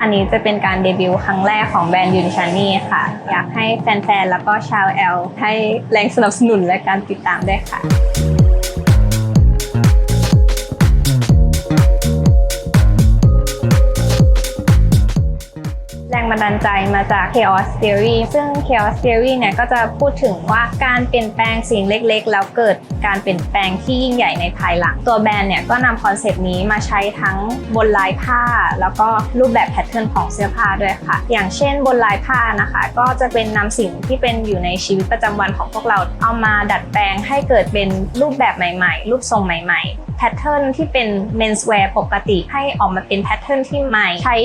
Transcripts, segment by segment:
อันนี้จะเป็นการเดบิวต์ครั้งแรกของแบรนด์ยูนิชานี่ค่ะ อยากให้แฟนๆ แล้วก็ชาวแอลให้แรงสนับสนุนและการติดตามด้วยค่ะ นดาลใจมาจาก Chaos Theory ซึ่ง Chaos Theory เนี่ยก็จะพูดถึงว่าการเปลี่ยนแปลงสิ่งเล็กๆ แล้วเกิดการเปลี่ยนแปลงที่ยิ่งใหญ่ในภายหลัง ตัวแบรนด์เนี่ยก็นำคอนเซปต์นี้มาใช้ทั้งบนลายผ้า แล้วก็รูปแบบแพทเทิร์นของเสื้อผ้าด้วยค่ะ อย่างเช่นบนลายผ้านะคะ ก็จะเป็นนำสิ่งที่เป็นอยู่ในชีวิตประจำวันของพวกเราเอามาดัดแปลงให้เกิดเป็นรูปแบบใหม่ ๆ รูปทรงใหม่ๆแพทเทิร์นที่เป็น menswear ปกติให้ออกมาเป็นแพทเทิร์นที่ใหม่ ใช้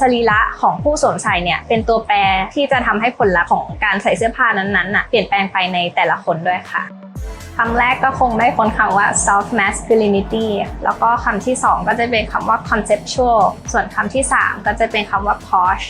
สรีระของผู้สวมใส่เนี่ยเป็นตัวแปรที่จะทำให้ผลลัพธ์ของการใส่เสื้อผ้านั้นๆน่ะเปลี่ยนแปลงไปในแต่ละคนด้วยค่ะคำแรกก็คงได้ค้นคำว่า soft masculinity แล้วก็คำที่ 2 ก็จะเป็นคำว่า conceptual ส่วนคำที่ 3 ก็จะเป็นคำว่า posh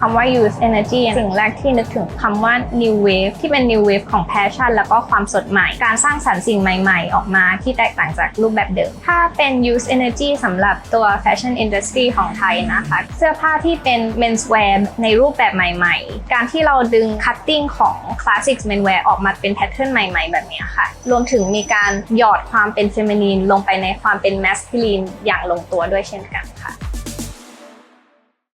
คำว่า youth energy สิ่งแรกที่นึกถึงคำว่า new wave ที่เป็น new wave ของ passion แล้วก็ความสดใหม่ การสร้างสรรค์สิ่งใหม่ๆ ออกมาที่แตกต่างจากรูปแบบเดิม ถ้าเป็น youth energy สำหรับตัว fashion industry ของไทยนะคะ เสื้อผ้าที่เป็น menswear ในรูปแบบใหม่ๆ การที่เราดึง cutting ของ classic menswear ออกมาเป็น pattern ใหม่ๆ แบบนี้ค่ะ รวมถึงมีการหยอดความเป็น feminine ลงไปในความเป็น masculine อย่างลงตัวด้วยเช่นกันค่ะ